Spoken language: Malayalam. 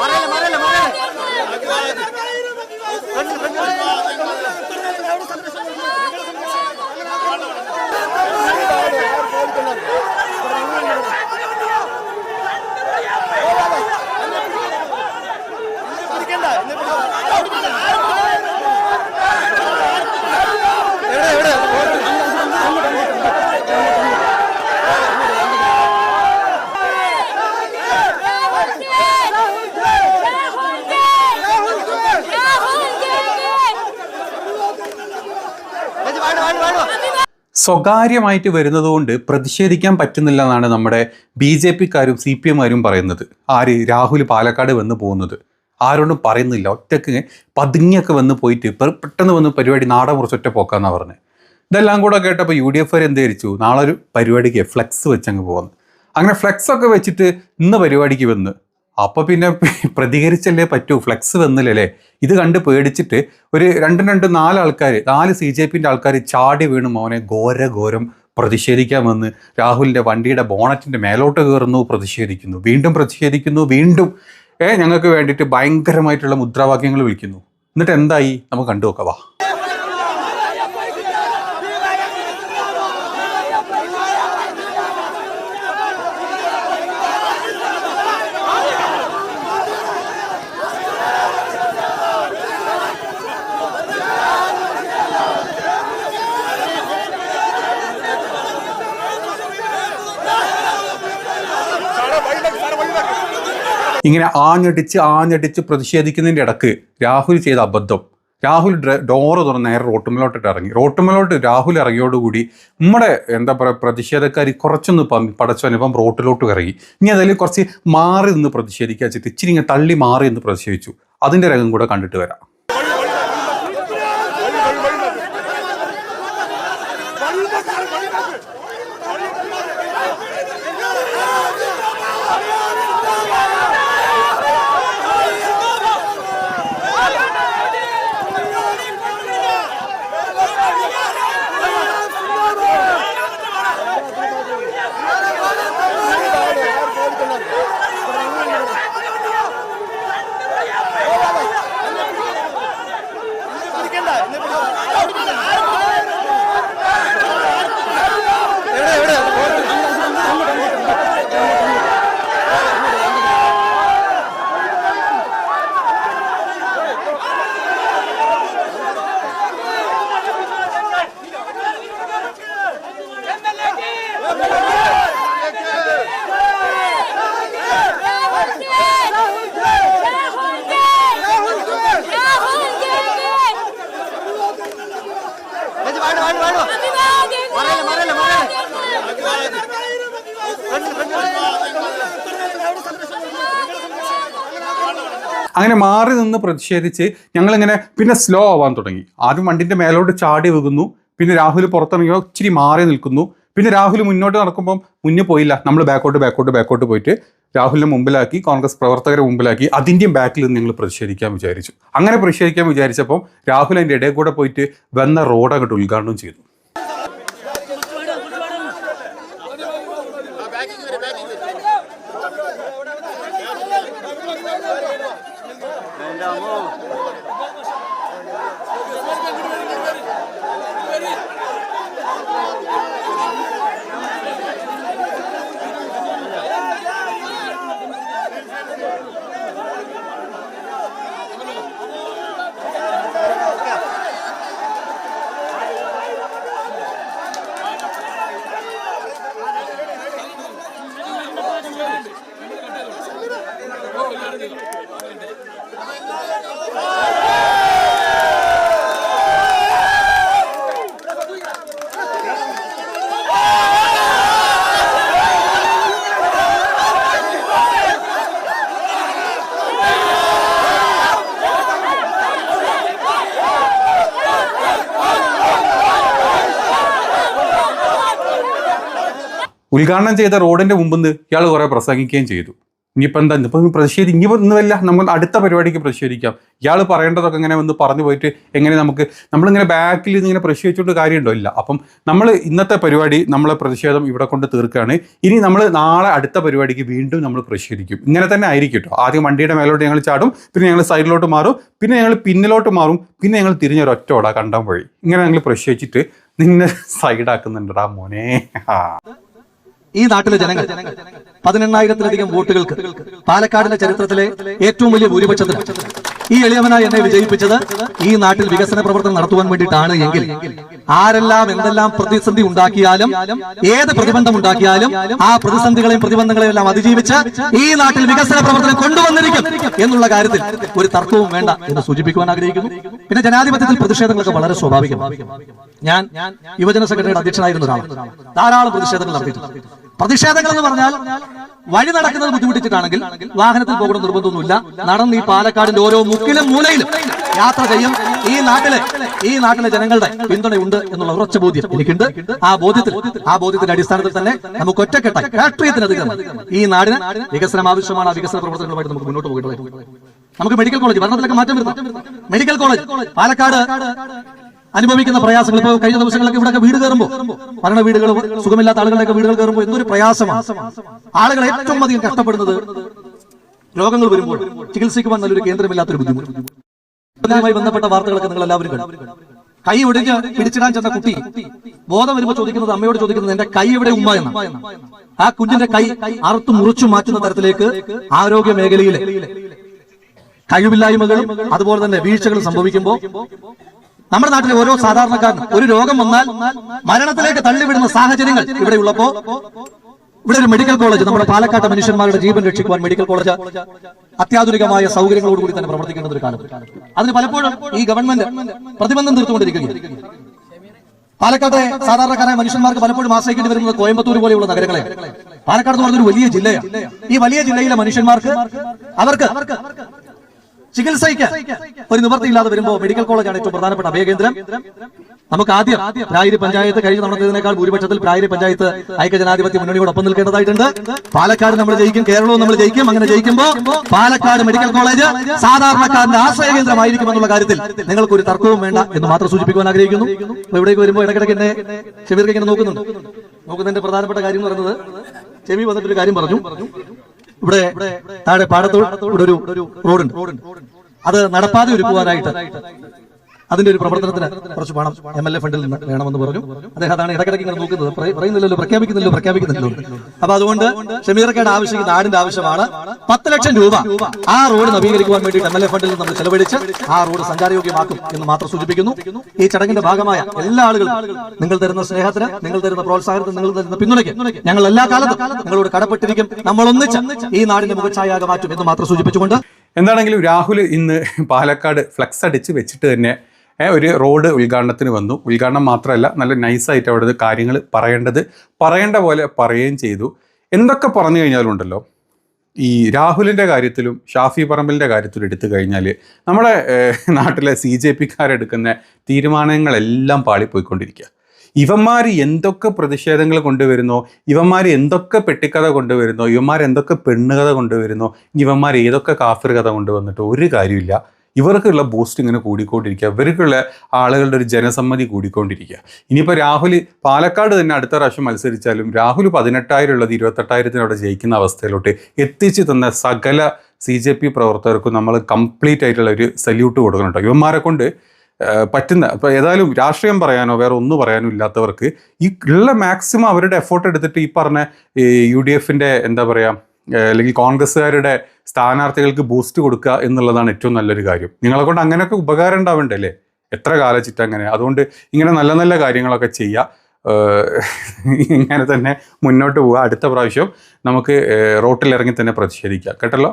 மறையில மறையில எவ்வளோ எவ்வளோ സ്വകാര്യമായിട്ട് വരുന്നതുകൊണ്ട് പ്രതിഷേധിക്കാൻ പറ്റുന്നില്ല എന്നാണ് നമ്മുടെ ബി ജെ പിക്കാരും സി പി എമ്മാരും പറയുന്നത്. ആര്? രാഹുൽ പാലക്കാട് വന്ന് പോകുന്നത്. ആരോടും പറയുന്നില്ല. ഒറ്റയ്ക്ക് പതുങ്ങിയൊക്കെ വന്ന് പോയിട്ട് പെട്ടെന്ന് വന്ന് പരിപാടി നാടൻ കുറച്ചൊറ്റ പോക്കാന്നാണ് പറഞ്ഞത് ഇതെല്ലാം കൂടെ കേട്ടപ്പോൾ യു ഡി എഫ് എന്ത് ധരിച്ചു നാളെ ഒരു പരിപാടിക്ക് ഫ്ലെക്സ് വെച്ചങ്ങ് പോകുന്നു അങ്ങനെ ഫ്ലെക്സ് ഒക്കെ വെച്ചിട്ട് ഇന്ന് പരിപാടിക്ക് വന്ന് അപ്പോൾ പിന്നെ പ്രതികരിച്ചല്ലേ പറ്റൂ? ഫ്ലെക്സ് വന്നില്ലല്ലേ? ഇത് കണ്ട് പേടിച്ചിട്ട് ഒരു രണ്ടും രണ്ട് നാല് ആൾക്കാർ നാല് സി ജെ പിന്റെ ആൾക്കാർ ചാടി വീണ് മോനെ ഘോര ഘോരം പ്രതിഷേധിക്കാൻ വന്ന് രാഹുലിന്റെ വണ്ടിയുടെ ബോണറ്റിന്റെ മേലോട്ട് കയറുന്നു പ്രതിഷേധിക്കുന്നു. വീണ്ടും പ്രതിഷേധിക്കുന്നു വീണ്ടും ഏ ഞങ്ങൾക്ക് വേണ്ടിയിട്ട് ഭയങ്കരമായിട്ടുള്ള മുദ്രാവാക്യങ്ങൾ വിളിക്കുന്നു. എന്നിട്ട് എന്തായി? നമുക്ക് കണ്ടു നോക്കാം വാ. ഇങ്ങനെ ആഞ്ഞടിച്ച് ആഞ്ഞടിച്ച് പ്രതിഷേധിക്കുന്നതിന്റെ ഇടയ്ക്ക് രാഹുൽ ചെയ്ത അബദ്ധം. രാഹുൽ ഡോറ് തുറന്ന് നേരെ റോട്ടുമലോട്ടിട്ട് ഇറങ്ങി. റോട്ടുമലോട്ട് രാഹുൽ ഇറങ്ങിയോടുകൂടി നമ്മുടെ എന്താ പറയുക പ്രതിഷേധക്കാർ കുറച്ചൊന്ന് പടച്ചവനിപ്പം റോട്ടിലോട്ട് ഇറങ്ങി. ഇനി അതിൽ കുറച്ച് മാറി നിന്ന് പ്രതിഷേധിക്കുക വെച്ചിട്ട് ഇച്ചിരി ഇങ്ങനെ തള്ളി മാറി നിന്ന് പ്രതിഷേധിച്ചു. അതിന്റെ രംഗം കൂടെ കണ്ടിട്ട് വരാം. അങ്ങനെ മാറി നിന്ന് പ്രതിഷേധിച്ച് ഞങ്ങളിങ്ങനെ പിന്നെ സ്ലോ ആവാൻ തുടങ്ങി. ആദ്യം വണ്ടിന്റെ മേലോട്ട് ചാടി വീകുന്നു പിന്നെ രാഹുൽ പുറത്തിറങ്ങിയോ ഇച്ചിരി മാറി നിൽക്കുന്നു. പിന്നെ രാഹുൽ മുന്നോട്ട് നടക്കുമ്പം മുന്നേ പോയില്ല. നമ്മൾ ബാക്കോട്ട് ബാക്കോട്ട് ബാക്കോട്ട് പോയിട്ട് രാഹുലിനെ മുമ്പിലാക്കി കോൺഗ്രസ് പ്രവർത്തകരെ മുമ്പിലാക്കി അതിന്റെയും ബാക്കിൽ നിന്ന് ഞങ്ങൾ പ്രതിഷേധിക്കാൻ വിചാരിച്ചു. അങ്ങനെ പ്രതിഷേധിക്കാൻ വിചാരിച്ചപ്പം രാഹുൽ അതിന്റെ ഇടയിൽ കൂടെ പോയിട്ട് വന്ന റോഡ് അങ്ങോട്ട് ഉദ്ഘാടനം ചെയ്തു. Andiamo! ഉദ്ഘാടനം ചെയ്ത റോഡിന്റെ മുമ്പ് ഇയാൾ കുറെ പ്രസംഗിക്കുകയും ചെയ്തു. ഇനിയിപ്പോൾ എന്താ ഇപ്പം പ്രതിഷേധി ഇനി ഒന്നുമല്ല നമ്മൾ അടുത്ത പരിപാടിക്ക് പ്രതിഷേധിക്കാം. ഇയാൾ പറയേണ്ടതൊക്കെ ഇങ്ങനെ ഒന്ന് പറഞ്ഞു പോയിട്ട് എങ്ങനെ നമുക്ക് നമ്മളിങ്ങനെ ബാക്കിൽ നിന്ന് ഇങ്ങനെ പ്രതിഷേധിച്ചുകൊണ്ട് കാര്യമുണ്ടോ? ഇല്ല. അപ്പം നമ്മൾ ഇന്നത്തെ പരിപാടി നമ്മളെ പ്രതിഷേധം ഇവിടെ കൊണ്ട് തീർക്കുകയാണ്. ഇനി നമ്മൾ നാളെ അടുത്ത പരിപാടിക്ക് വീണ്ടും നമ്മൾ പ്രതിഷേധിക്കും. ഇങ്ങനെ തന്നെ ആയിരിക്കും കേട്ടോ ആദ്യം വണ്ടിയുടെ മേലോട്ട് ഞങ്ങൾ ചാടും പിന്നെ ഞങ്ങൾ സൈഡിലോട്ട് മാറും പിന്നെ ഞങ്ങൾ പിന്നിലോട്ട് മാറും പിന്നെ ഞങ്ങൾ തിരിഞ്ഞൊരൊറ്റ ഓടാ കണ്ടാൻ വഴി. ഇങ്ങനെ ഞങ്ങൾ പ്രതിഷേധിച്ചിട്ട് നിന്നെ സൈഡാക്കുന്നുണ്ടടാ മോനെ. ആ ഈ നാട്ടിലെ ജനങ്ങൾ പതിനെണ്ണായിരത്തിലധികം വോട്ടുകൾക്ക് പാലക്കാടിന്റെ ചരിത്രത്തിലെ ഏറ്റവും വലിയ ഭൂരിപക്ഷത്തിൽ ഈ എളിയവനായി എന്നെ വിജയിപ്പിച്ചത് ഈ നാട്ടിൽ വികസന പ്രവർത്തനം നടത്തുവാൻ വേണ്ടിയിട്ടാണ് എങ്കിൽ. ആരെല്ലാം എന്തെല്ലാം പ്രതിസന്ധി ഉണ്ടാക്കിയാലും ഏത് പ്രതിബന്ധം ഉണ്ടാക്കിയാലും ആ പ്രതിസന്ധികളെയും പ്രതിബന്ധങ്ങളെയും എല്ലാം അതിജീവിച്ച് ഈ നാട്ടിൽ വികസന പ്രവർത്തനം കൊണ്ടുവന്നിരിക്കും എന്നുള്ള കാര്യത്തിൽ ഒരു തർക്കവും വേണ്ട എന്ന് സൂചിപ്പിക്കുവാൻ ആഗ്രഹിക്കുന്നു. പിന്നെ ജനാധിപത്യത്തിൽ പ്രതിഷേധങ്ങളൊക്കെ വളരെ സ്വാഭാവികമാണ്. ഞാൻ യുവജന സെക്രട്ടറിയുടെ അധ്യക്ഷനായിരുന്ന ഒരാളാണ്. ധാരാളം പ്രതിഷേധങ്ങൾ നടത്തിയിട്ടുണ്ട്. പ്രതിഷേധങ്ങൾ എന്ന് പറഞ്ഞാൽ വഴി നടക്കുന്നത് ബുദ്ധിമുട്ടിച്ചിട്ടാണെങ്കിൽ വാഹനത്തിൽ പോകണം നിർബന്ധമൊന്നുമില്ല. നടന്ന് ഈ പാലക്കാടിന്റെ ഓരോ മുക്കിലും മൂലയിലും യാത്ര ചെയ്യും. ഈ നാട്ടിലെ ഈ നാട്ടിലെ ജനങ്ങളുടെ പിന്തുണയുണ്ട് എന്നുള്ള ഉറച്ച ബോധ്യം എനിക്കുണ്ട്. ആ ബോധ്യത്തിൽ ആ ബോധ്യത്തിന്റെ അടിസ്ഥാനത്തിൽ തന്നെ നമുക്ക് ഒറ്റക്കെട്ടായി രാഷ്ട്രീയത്തിനധികം ഈ നാടിന് വികസനം ആവശ്യമാണ്. ആ വികസന പ്രവർത്തനങ്ങളുമായിട്ട് നമുക്ക് മുന്നോട്ട് പോകേണ്ടത് നമുക്ക് മെഡിക്കൽ കോളേജ് ഭരണത്തിലൊക്കെ മാറ്റം വരുന്നു മെഡിക്കൽ കോളേജ് പാലക്കാട് അനുഭവിക്കുന്ന പ്രയാസങ്ങൾ. ഇപ്പോൾ കഴിഞ്ഞ ദിവസങ്ങളൊക്കെ ഇവിടെ വീട് കയറുമ്പോൾ മരണ വീടുകൾ സുഖമില്ലാത്ത ആളുകളുടെയൊക്കെ വീടുകൾ കയറുമ്പോൾ എന്തൊരു പ്രയാസമാണ്. ആളുകൾ ഏറ്റവും അധികം കഷ്ടപ്പെടുന്നത് രോഗങ്ങൾ വരുമ്പോൾ ചികിത്സിക്കുവാൻ നല്ലൊരു കേന്ദ്രമില്ലാത്തൊരു ബുദ്ധിമുട്ട്. ബന്ധപ്പെട്ട വാർത്തകളൊക്കെ നിങ്ങൾ എല്ലാവരും കണ്ടു കൈ ഒടിഞ്ഞ് പിടിച്ചിടാൻ ചെന്ന കുട്ടി ബോധം വരുമ്പോൾ ചോദിക്കുന്നത് അമ്മയോട് ചോദിക്കുന്നത് എന്റെ കൈ എവിടെ ഉമ്മ എന്ന് ആ കുഞ്ഞിന്റെ കൈ അറുത്തു മുറിച്ചു മാറ്റുന്ന തരത്തിലേക്ക് ആരോഗ്യ മേഖലയിലെ കഴിവില്ലായ്മകളും അതുപോലെ തന്നെ വീഴ്ചകളും സംഭവിക്കുമ്പോൾ നമ്മുടെ നാട്ടിലെ ഓരോ സാധാരണക്കാരനും ഒരു രോഗം വന്നാൽ മരണത്തിലേക്ക് തള്ളിവിടുന്ന സാഹചര്യങ്ങൾ ഇവിടെ ഉള്ളപ്പോ ഇവിടെ ഒരു മെഡിക്കൽ കോളേജ് നമ്മുടെ പാലക്കാട്ടെ മനുഷ്യന്മാരുടെ ജീവൻ രക്ഷിക്കുവാൻ മെഡിക്കൽ കോളേജ് അത്യാധുനികമായ സൗകര്യങ്ങളോടുകൂടി തന്നെ പ്രവർത്തിക്കേണ്ട ഒരു കാലം അതിന് പലപ്പോഴും ഈ ഗവൺമെന്റ് പ്രതിബന്ധം തീർത്തുകൊണ്ടിരിക്കുകയാണ്. പാലക്കാട്ടെ സാധാരണക്കാരായ മനുഷ്യന്മാർക്ക് പലപ്പോഴും ആശ്രയിക്കേണ്ടി വരുന്നത് കോയമ്പത്തൂർ പോലെയുള്ള നഗരങ്ങളെ പാലക്കാട് എന്ന് പറഞ്ഞൊരു വലിയ ജില്ലയാണ്. ഈ വലിയ ജില്ലയിലെ മനുഷ്യന്മാർക്ക് അവർക്ക് ചികിത്സയ്ക്ക് ഒരു നിവൃത്തിയില്ലാതെ വരുമ്പോൾ മെഡിക്കൽ കോളേജാണ് ഏറ്റവും പ്രധാനപ്പെട്ട അഭയകേന്ദ്രം. നമുക്ക് ആദ്യം പ്രായരി പഞ്ചായത്ത് കഴിഞ്ഞ നടന്നതിനേക്കാൾ ഭൂരിപക്ഷത്തിൽ പ്രായരി പഞ്ചായത്ത് ഐക്യജനാധിപത്യ മുന്നണിയോടൊപ്പം നിൽക്കേണ്ടതായിട്ടുണ്ട്. പാലക്കാട് നമ്മൾ ജയിക്കും കേരളവും നമ്മൾ ജയിക്കും. അങ്ങനെ ജയിക്കുമ്പോൾ പാലക്കാട് മെഡിക്കൽ കോളേജ് സാധാരണക്കാരന്റെ ആശ്രയ കേന്ദ്രമായിരിക്കും എന്നുള്ള കാര്യത്തിൽ നിങ്ങൾക്ക് ഒരു തർക്കവും വേണ്ട എന്ന് മാത്രം സൂചിപ്പിക്കുവാൻ ആഗ്രഹിക്കുന്നു. ഇവിടേക്ക് വരുമ്പോൾ ഇടയ്ക്കിടയ്ക്ക് എന്നെ ഷെബീർക്ക് ഇങ്ങനെ നോക്കുന്നുണ്ട്. നോക്കുന്നതിന്റെ പ്രധാനപ്പെട്ട കാര്യം എന്ന് പറയുന്നത് ചെവി വന്നിട്ടൊരു കാര്യം പറഞ്ഞു. ഇവിടെ താഴെ പാടത്തോട് ഇവിടെ ഒരു റോഡുണ്ട്. അത് നടപ്പാതെ ഒരുക്കുവാനായിട്ട് അതിന്റെ ഒരു പ്രവർത്തനത്തിന് കുറച്ച് പണം എം എൽ എ ഫണ്ടിൽ നിന്ന് വേണമെന്ന് പറഞ്ഞു. അദ്ദേഹം അതാണ് ഇടയ്ക്കിടയ്ക്ക് ഇങ്ങനെ നോക്കുന്നത്. പറയ- പറയുന്നില്ലല്ലോ പ്രഖ്യാപിക്കുന്നില്ലോ പ്രഖ്യാപിക്കുന്നില്ലോ അപ്പൊ അതുകൊണ്ട് ഷമീർക്കയുടെ ആവശ്യം നാടിന്റെ ആവശ്യമാണ്. പത്ത് ലക്ഷം രൂപ ആ റോഡ് നവീകരിക്കുവാൻ വേണ്ടി എം എൽ എ ഫണ്ടിൽ നമ്മൾ ചെലവഴിച്ച് ആ റോഡ് സഞ്ചാരയോഗ്യമാക്കും എന്ന് മാത്രം സൂചിപ്പിക്കുന്നു. ഈ ചടങ്ങിന്റെ ഭാഗമായ എല്ലാ ആളുകളും നിങ്ങൾ തരുന്ന സ്നേഹത്തിന് നിങ്ങൾ തരുന്ന പ്രോത്സാഹനത്തിന് നിങ്ങൾ തരുന്ന പിന്തുണയ്ക്ക് ഞങ്ങൾ എല്ലാ കാലത്തും നിങ്ങളോട് കടപ്പെട്ടിരിക്കും. നമ്മൾ ഒന്നിച്ച് ഈ നാടിന്റെ മുഖച്ഛായാകെ മാറ്റും എന്ന് മാത്രം സൂചിപ്പിച്ചുകൊണ്ട് എന്താണെങ്കിലും രാഹുൽ ഇന്ന് പാലക്കാട് ഫ്ലക്സ് അടിച്ച് വെച്ചിട്ട് തന്നെ ഒരു റോഡ് ഉദ്ഘാടനത്തിന് വന്നു. ഉദ്ഘാടനം മാത്രമല്ല നല്ല നൈസായിട്ട് അവിടെ കാര്യങ്ങൾ പറയേണ്ടത് പറയേണ്ട പോലെ പറയുകയും ചെയ്തു. എന്തൊക്കെ പറഞ്ഞു കഴിഞ്ഞാലും ഉണ്ടല്ലോ ഈ രാഹുലിന്റെ കാര്യത്തിലും ഷാഫി പറമ്പലിന്റെ കാര്യത്തിലും എടുത്തു കഴിഞ്ഞാൽ നമ്മുടെ നാട്ടിലെ സി ജെ പിക്കാരെടുക്കുന്ന തീരുമാനങ്ങളെല്ലാം പാളിപ്പോയിക്കൊണ്ടിരിക്കുക. ഇവന്മാർ എന്തൊക്കെ പ്രതിഷേധങ്ങൾ കൊണ്ടുവരുന്നോ ഇവന്മാർ എന്തൊക്കെ പെട്ടിക്കഥ കൊണ്ടുവരുന്നോ ഇവന്മാർ എന്തൊക്കെ പെണ്ണുകഥ കൊണ്ടുവരുന്നോ ഇവന്മാർ ഏതൊക്കെ കാഫിർ കഥ കൊണ്ടുവന്നിട്ട് ഒരു കാര്യമില്ല ഇവർക്കുള്ള ബൂസ്റ്റ് ഇങ്ങനെ കൂടിക്കൊണ്ടിരിക്കുക. ഇവർക്കുള്ള ആളുകളുടെ ഒരു ജനസമ്മതി കൂടിക്കൊണ്ടിരിക്കുക. ഇനിയിപ്പോൾ രാഹുൽ പാലക്കാട് തന്നെ അടുത്ത പ്രാവശ്യം മത്സരിച്ചാലും രാഹുൽ പതിനെട്ടായിരം ഉള്ളത് ഇരുപത്തെട്ടായിരത്തിന് ജയിക്കുന്ന അവസ്ഥയിലോട്ട് എത്തിച്ചു തന്ന സകല സി ജെ പി പ്രവർത്തകർക്കും നമ്മൾ കംപ്ലീറ്റ് ആയിട്ടുള്ള ഒരു സല്യൂട്ട് കൊടുക്കുന്നുണ്ട്. ഇവന്മാരെ കൊണ്ട് പറ്റുന്ന ഇപ്പോൾ ഏതായാലും രാഷ്ട്രീയം പറയാനോ വേറെ ഒന്നും പറയാനോ ഇല്ലാത്തവർക്ക് ഈ ഉള്ള മാക്സിമം അവരുടെ എഫേർട്ട് എടുത്തിട്ട് ഈ പറഞ്ഞ യു ഡി എഫിന്റെ എന്താ പറയുക അല്ലെങ്കിൽ കോൺഗ്രസ്സുകാരുടെ സ്ഥാനാർത്ഥികൾക്ക് ബൂസ്റ്റ് കൊടുക്കുക എന്നുള്ളതാണ് ഏറ്റവും നല്ലൊരു കാര്യം. നിങ്ങളെ കൊണ്ട് അങ്ങനെയൊക്കെ ഉപകാരം ഉണ്ടാവണ്ടല്ലേ എത്ര കാലച്ചിട്ട് അങ്ങനെ? അതുകൊണ്ട് ഇങ്ങനെ നല്ല നല്ല കാര്യങ്ങളൊക്കെ ചെയ്യുക ഇങ്ങനെ തന്നെ മുന്നോട്ട് പോവുക. അടുത്ത പ്രാവശ്യം നമുക്ക് റോട്ടിലിറങ്ങി തന്നെ പ്രതിഷേധിക്കാം. കേട്ടല്ലോ.